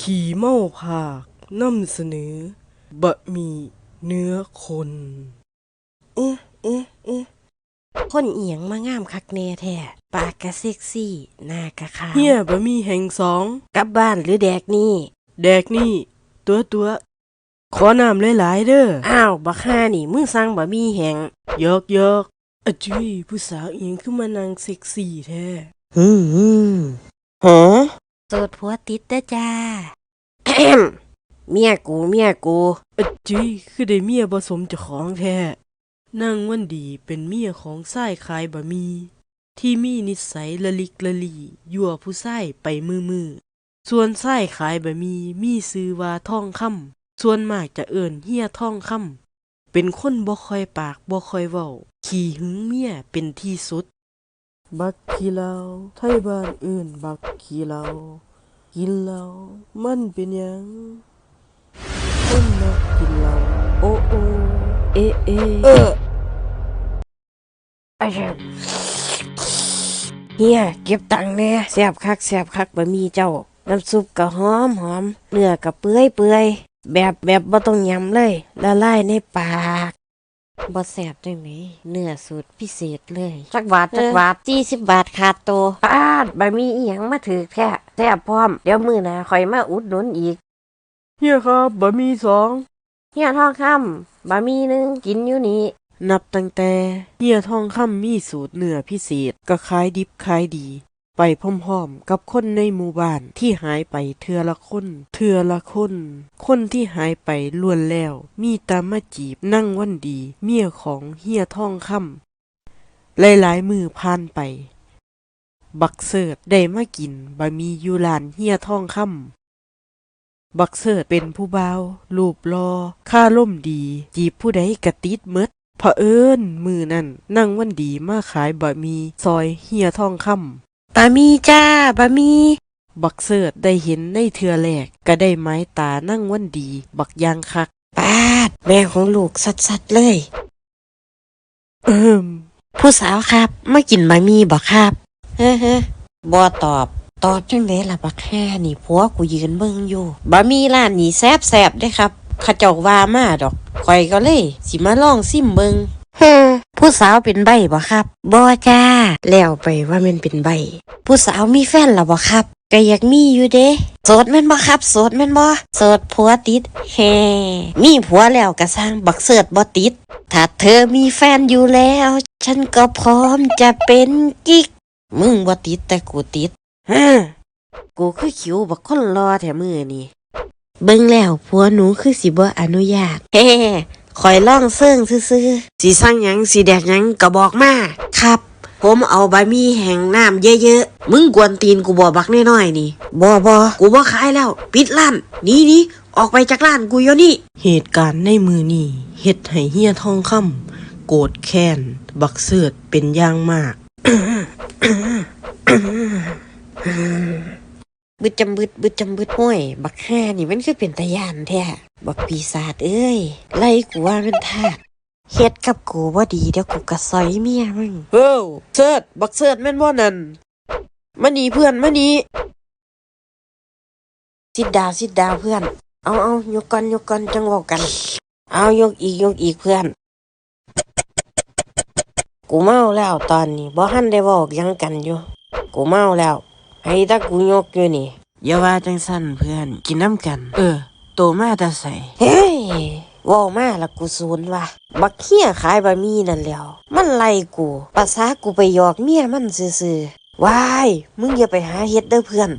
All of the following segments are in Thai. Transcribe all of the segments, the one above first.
ขี่เมาผากนำเสนอบะหมี่เนื้อคนเออเออเออคนเอียงมางามคักแน่แท้ปากกะเซ็กซี่หน้ากะขาวเฮียบะหมี่แห่งสองกลับบ้านหรือแดกนี่ แดกนี่ ตัวตัวขอน้ำหลายๆเด้ออ้าวบักห่านี่มึงสั่งบะหมี่แห้งยอกยอกอะจุยผู้สาวเอียงขึ้นมานางเซ็กซี่แท้ฮึมฮึมฮะโสดผัวติดเด้อจ้าแอมเมียกูเมียกูอะจุยคือได้เมียผสมเจ้าของแท้นางวันดีเป็นเมียของชายขายบะหมี่ที่มีนิสัยละลิกละลียั่วผู้ชายไปมือมือๆส่วนชายขายบะหมี่มีซื้อว่าทองคำส่วนมากจะเอิ้นเฮียทองคำเป็นคนบ่ค่อยปากบ่ค่อยเว้าขี้หึงเมียเป็นที่สุด บักขี้เหล้าไทยบ้านเอื่นบักขี้เหล้า กินเหล้ามันเป็นหยังคนมักกินเหล้าโอ้โอเอะเอะเออไอ้เหี้ยเฮียเก็บตังค์แน่แซบคักแซบคักบะหมี่เจ้า น้ำซุปก็หอมหอมเนื้อก็เปื่อยเปื่อยแบบแบบบ่ต้องยำเลย ละลายในปาก บ่แซ่บจังไหนเนื้อสูตรพิเศษเลยจักบาทจักบาทสี่สิบบาทขาดโตวปาดบะหมี่อีหยังมาถือแท้แซ่บพร้อม เดี๋ยวมื้อหน้าข่อยมาอุดหนุนอีกเฮียครับบะหมี่สองเฮียทองคำบะหมี่หนึงกินอยู่นี่นับตั้งแต่เฮียทองคำมีสูตรเนื้อพิเศษก็ขายดิบขายดี ไปพร้อมๆกับคนในหมู่บ้านที่หายไปเทือละคนเทือละคนคนที่หายไปล้วนแล้ว มีตามมาจีบนั่งวันดี เมียของเฮียทองคำหลายๆมือผ่านไป บักเสิร์ตได้มากินบะหมี่ยูลานเฮียทองคำบักเสิร์ตเป็นผู้เบาวรูปรอค่าล่มดี จีบผู้ใดกะติดเมดเผอิญมือนั่นนั่งวันดีมาขายบะหมี่ซอยเฮียทองคำ บะหมี่จ้าบะหมี่บักเสิร์ตได้เห็นในเทือแรกก็ได้ไม้ตานั่งวันดี บักยางคักปาด แม่ของลูกสัดๆเลย เอิมผู้สาวครับมากินบะหมี่บ่ครับเฮ้เฮ้บ่ตอบ ตอบจังไดล่ะบักแค่นี่ผัวกูยืนเบิ่งอยู่บะหมี่ร้านนี้แซ่บแซ่บๆเด้ครับเขาเจ้าว่ามาดอกข่อยก็เลย สิมาลองซิมเบิ่งเฮ้ ผู้สาวเป็นใบบ่ครับบ่จ้า แล้วไปว่ามันเป็นใบ ผู้สาวมีแฟนแล้วบ่ครับก็อยากมีอยู่เด้โสดแม่นบ่ครับโสดแม่นบ่โสดผัวติดแฮมีผัวแล้วก็สร้างบักเสิร์ตบ่ติด ถ้าเธอมีแฟนอยู่แล้ว ฉันก็พร้อมจะเป็นกิ๊ก มึงบ่ติดแต่กูติดฮะกูคือขิวบักคนรอแถมือนี่เบิ่งแล้วผัวหนูคือสิบ่อนุญาตเฮ้ คอยล่องเซิงซื่อๆสีสั่งหยังสีแดกหยังก็บอกมาครับ ผมเอาบะหมี่แห้งน้ำเยอะๆ มึงกวนตีนกูบ่บักน้อยๆนี่บ่บ่กูบ่ขายแล้ว ปิดร้านหนี่นี่ออกไปจากร้านกูเดี๋ยวนี้ เหตุการณ์ในมือนี่เฮ็ดให้เฮียทองคำโกรธแค้น บักเสิร์ตเป็นอย่างมาก บึดจำบึดบึดจำบึดห้วย บักแห่นี่มันคือเป็นตะยานแท้บักปีศาจเอ้ย ไล่กูว่ามันทาสเฮ็ดกับกูว่าดีเดี๋ยวกูกระซอยเมียมึงเฮ้อเสิร์ตบักเสิร์ตแม่นบ่นั่นมานี่เพื่อนมานี่สิดดาวสิดดาวเพื่อน เอาเอายกก่อนยกก่อนจังเว่ากัน เอายกอีกยกอีกเพื่อน กูเมาแล้วตอนนี้บ่ทันได้เว้าหยังกันอยู่ กูเมาแล้ว ให้แตากูยกอยู่นี่อย่าว่าจังสั้นเพื่อนกินน้ำกัน เออ โตมาแต่ใส่เฮ้ยเว้ามาละกูสูนว่ะบักเฮียขายบะหมี่นั่นแหล้ว มันไล่กูภาษากูไปหยอกเมียมันซื่อๆว้ายมึงอย่าไปหาเฮ็ดเด้อเพื่อน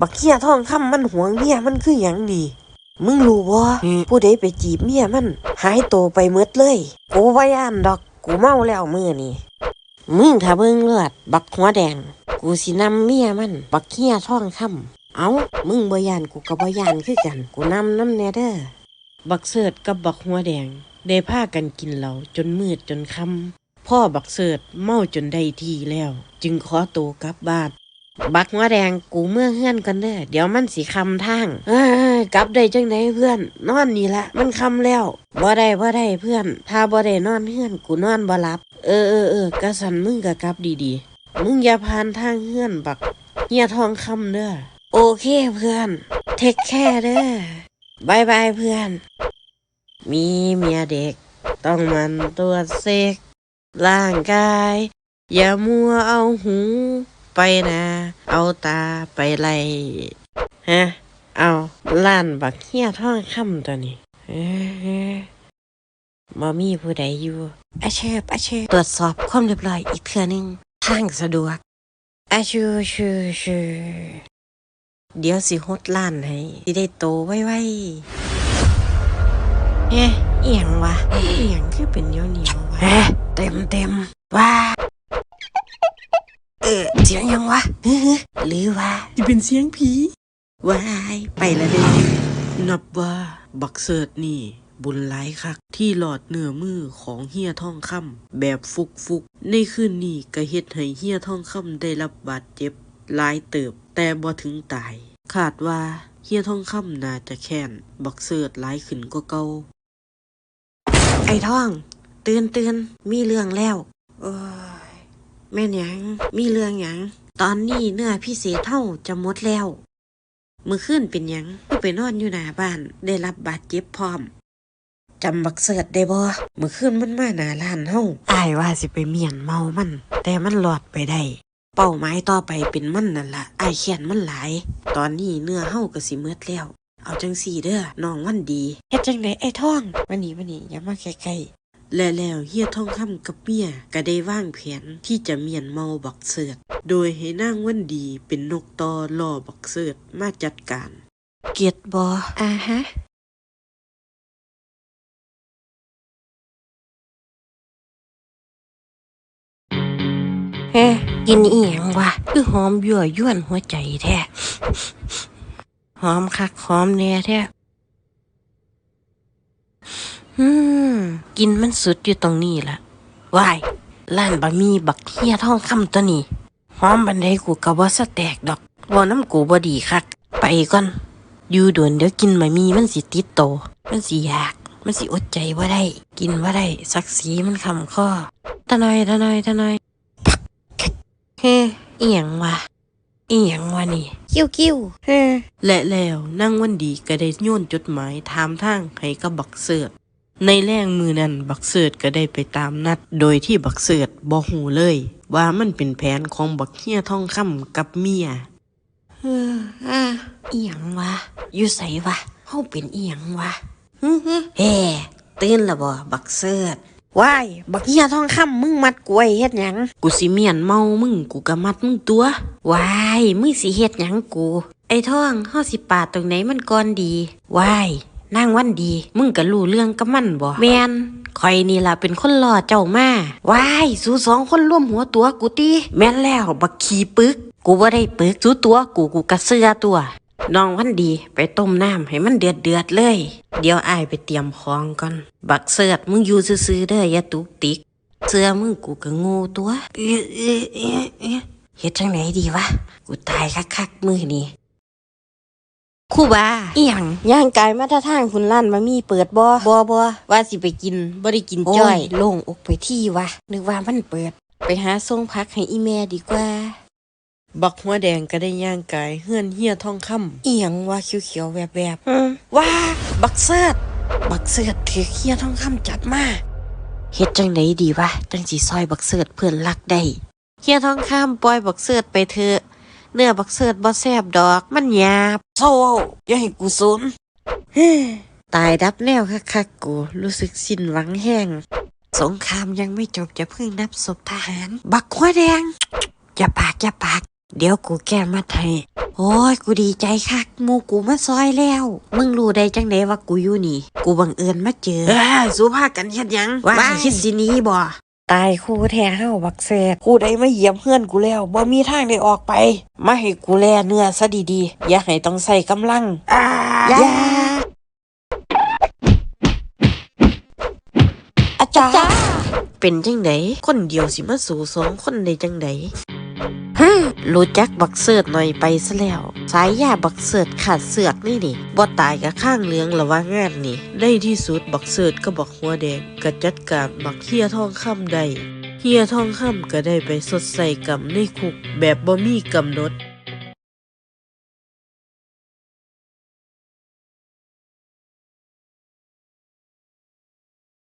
บักเฮียทองคำมันหวงเมียมันคือหยังนี่มึงรู้บ่ผู้ใดไปจีบเมียมันหายโตวไปหมดเลยกูบ่ย่านดอกกูเมาแล้วมื้อนี้มึงถ้าเบิ่งเลือด บักหัวแดง กูสินำเมียมัน บักเฮียทองคำเอามึงบ่ยานกูก็บ่ยานคือกัน กูนำน้ำแนเด้อบักเสิร์ตกับบักหัวแดง ได้พากันกินเหล้าจนมืดจนค่ำพ่อบักเสิร์ตเมาจนได้ที่แล้ว จึงขอตัวกลับบ้านบักหัวแดงกูเมื่อเฮื่อนกันเด้อเดี๋ยวมันสิคำทางเอ้ยกลับได้จังไดเพื่อน นอนนี่ละ มันคำแล้วบ่ได้บ่ได้เพื่อน ถ้าบ่ได้นอนเฮื่อนกูนอนบ่หลับ เออเออเออกระสันมึงก็กลับดีๆ มึงอย่าผ่านทางเฮือนบักเฮียทองคำเด้อ โอเคเพื่อน เทคแค่เด้อบายบายเพื่อน มีเมียเด็ก ต้องมันตรวจเซ็ก ร่างกาย อย่ามัวเอาหูไปนะ เอาตาไปไล่ฮะ เอาล้านบักเฮียท่องคำตัวนี้เอ้ยบ่มีผู้ใดอยู่อาเชฟอาเชฟตรวจสอบความเรียบร้อยอีกเทื่อนึง ทางสะดวกอาชูชูชูเดี๋ยวสิฮดล้านให้สิได้โตไวๆเฮ้เอียงวะเอียงคือเป็นเหนียวเหนียวๆวะเฮ้เต็มเต็มๆว่าเออเสียงยังวะเฮ้อหรือว่าที่เป็นเสียงผีวายไปละเด้อนับว่าบักเสิร์ตนี่ บุญหลายคัก ที่หลอดเนื้อมือของเฮียท่องคำแบบฟุกฟุกในคืนนี้ก็เฮ็ดให้เฮียท่องคำได้รับบาดเจ็บหลายเติบ แต่บ่ถึงตายคาดว่าเฮียท่องคำน่าจะแค้นบักเสิร์ตหลายขึ้นกว่าเก่าไอ้ท่อง ตื่นตื่นมีเรื่องแล้วโอ้ยแม่นหยังมีเรื่องหยังตอนนี้เนื้อพิเศษเท่าจะหมดแล้ว มือขึ้นเป็นหยังก็ไปนอนอยู่หน้าบ้าน ได้รับบาดเจ็บพร้อม จำบักเสิร์ตได้บ่มือขึ้นมันมาหน้าร้านเฮาอายว่าสิไปเมียนเมามัน แต่มันหลอดไปได้ เป้าหมายต่อไปเป็นมันนั่นละอายแค้นมันหลาย ตอนนี้เนื้อเฮาก็สิเมืดแล้ว เอาจังสี่เด้อน้องวันดีเฮ็ดจังไดไอ้ท่องวันนี้วันนี้อย่ามาใกล้ๆและแล้วเฮียทองคำกับเมียก็ได้วางแผนที่จะเมียนเมาบักเสิร์ตโดยให้นางวันดีเป็นนกตอล่อบักเสิร์ตมาจัดการ เกียรติบออ่าฮะ เฮ้กินอีหยังวะคือหอมยั่วยวนหัวใจแท้หอมคักหอมแน่แท้อืมกินมันสุดอยู่ตรงนี้ล่ะว้ายร้านบะหมี่บักเฮียทองคำตัวนี้หอมบันไดกูกะบ่สแตกดอกบ่น้ำกูบ่ดีคัก ไปก่อนอยู่โดนเดี๋ยวกินบะหมี่มันสิติดโต มันสิอยาก มันสิอดใจว่าได้ กินว่าได้ สักสีมันคำข้อตะนอยตะหน่อยตะหน่อย เฮ้อีหยังวะอีหยังวะนี่ กิ้วกิ้วเฮ้และแล้วนางวันดีก็ได้โยนจดหมายถามทางให้กับบักเสิร์ตในแรงมือนั้นบักเสิร์ตก็ได้ไปตามนัด โดยที่บักเสิร์ตบ่หูเลย ว่ามันเป็นแผนของบักเฮียทองคำกับเมียเฮ้ออะอีหยังวะอยู่ใสวะเฮาเป็นอีหยังวะฮึฮึเฮ้ตื่นและบ่บักเสิร์ต ว้ายบักเฮียทองคำมึงมัดกล้วยเฮ็ดหยังกูสิเมียนเมามึงกูก็มัดมึงตัวว้ายมึงสิเฮ็ดหยังกู ไอ้ท่องเฮาสิปาดตรงไหนมันก่อนดีว้ายนางวันดี มึงก็รู้เรื่องกับมันบ่แมนข่อยนี่ล่ะเป็นคนรอเจ้ามาว้ายสู้สองคนร่วมหัวตัวกูติแม่นแล้วบักขี้ปึก กูบ่ได้ปึกสู้ตัวกูกูกระเสื้อตัว น้องวันดีไปต้มน้ำให้มันเดือดเดือดๆเลย เดี๋ยวอายไปเตรียมของก่อน บักเสิร์ตมึงอยู่ซื่อๆเด้ออย่าตุกติก เสื้อมึงกูก็โงูตัวเอ๊ะเอ๊ะเอ๊ะเอ๊ะเฮ็ดจังไหนดีวะ กูตายคักๆมือนี่ครู่บาอีหยังย่างกายมาท่าทางคุณลั่นมามีเปิดบ่บ่บ่ว่าสิไปกินบ่ได้กินจ้อยโล่งอกไปที่วะนึกว่ามันเปิด ไปหาส่งพักให้อีแม่ดีกว่า บักหัวแดงก็ได้ย่างกายเฮือนเฮียทองคำอีหยังว่าเขียวๆแวบๆว่าบักเสิร์ตบักเสิร์ตถือเคียทองคำจัดมาเฮ็ดจังไดดีวะจังสิซอยบักเสิร์ตเพื่อนรักได้เคียทองคำปล่อยบักเสิร์ตไปเถอะเนื้อบักเสิร์ตบ่แซ่บดอกมันหยาบเศร้าอย่าให้กูสนเฮ้ตายดับแล้วคักๆกูรู้สึกสิ้นหวังแห้งสงครามยังไม่จบจะเพิ่งนับศพทหาร บักหัวแดงอย่าปากอย่าปาก เดี๋ยวกูแก้มัดให้โอ้ย กูดีใจคักหมูกูมาซอยแล้ว มึงรู้ได้จังไดว่ากูอยู่นี่ กูบังเอิญมาเจอ เอ้ยสู้พากันเฮ็ดหยังว่าคิดสิหนี้บ่ตายคู่แท้เฮาบักเศษคู่ใดมาเหยียบเพื่อนกูแล้วบ่มีทางได้ออกไป มาให้กูแลเนื้อซะดีๆ อย่าให้ต้องใส่กำลังอ่าอย่าอาจารย์เป็นจังไดคนเดียวสิมาสู่สองคนได้จังได ฮึรู้จักบักเสิร์ตหน่อยไปซะแล้ว สายยาบักเสิร์ตขาดเสือกนี่นี่บ่ตายกับข้างเหลืองละว่างานนี่ ในที่สุดบักเสิร์ตก็บักหัวแดงก็จัดการบักเฮียทองคำได้เฮียทองคำก็ได้ไปสดใส่กรรมในคุกแบบบ่มีกำหนด